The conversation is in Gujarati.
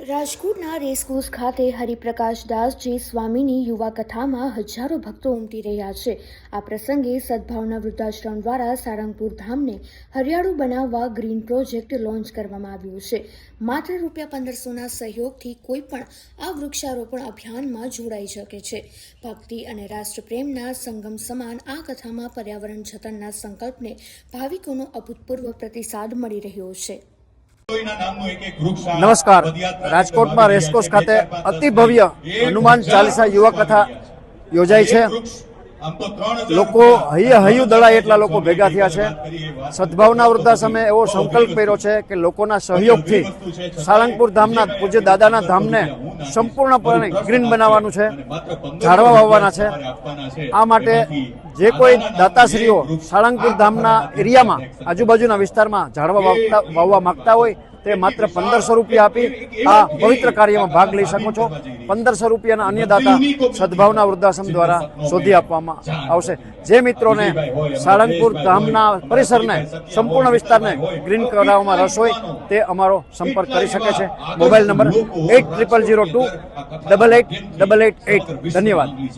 રાજકોટના રેસકોર્સ ખાતે હરિપ્રકાશ દાસજી સ્વામીની યુવા કથામાં હજારો ભક્તો ઉમટી રહ્યા છે. આ પ્રસંગે સદભાવના વૃદ્ધાશ્રમ દ્વારા સારંગપુર ધામને હરિયાળું બનાવવા ગ્રીન પ્રોજેક્ટ લોન્ચ કરવામાં આવ્યું છે. માત્ર રૂપિયા પંદરસોના સહયોગથી કોઈ પણ આ વૃક્ષારોપણ અભિયાનમાં જોડાઈ શકે છે. ભક્તિ અને રાષ્ટ્રપ્રેમના સંગમ સમાન આ કથામાં પર્યાવરણ જતનના સંકલ્પને ભાવિકોનો અભૂતપૂર્વ પ્રતિસાદ મળી રહ્યો છે. નમસ્કાર. રાજકોટમાં રેસકોર્સ ખાતે અતિ ભવ્ય હનુમાન ચાલીસા યુવા કથા યોજાઈ છે. લોકો હૈયે હૈયું દળા એટલા લોકો ભેગા થયા છે. સદભાવના વૃદ્ધાશ્રમે એવો સંકલ્પ કર્યો છે કે લોકોના સહયોગથી સાળંગપુર ધામના પૂજ્ય દાદાના ધામને સંપૂર્ણપણે ગ્રીન બનાવવાનું છે ઝાડવા વાવવાના છે. આ માટે જે કોઈ દાતાશ્રીઓ સાળંગપુર ધામના એરિયામાં આજુબાજુના વિસ્તારમાં ઝાડવા વાવતા વાવવા માંગતા હોય તે માત્ર પંદરસો રૂપિયા આપી આ પવિત્ર કાર્યમાં ભાગ લઈ શકો છો. પંદરસો રૂપિયાના અન્ય દાતા સદભાવના વૃદ્ધાશ્રમ દ્વારા શોધી આપવામાં આવશે. જે મિત્રોને સાળંગપુર ધામના પરિસરને સંપૂર્ણ વિસ્તારને ગ્રીન કરાવવામાં રસ હોય તે અમારો સંપર્ક કરી શકે છે. Mobile number eight triple zero two double eight double eight eight. ધન્યવાદ.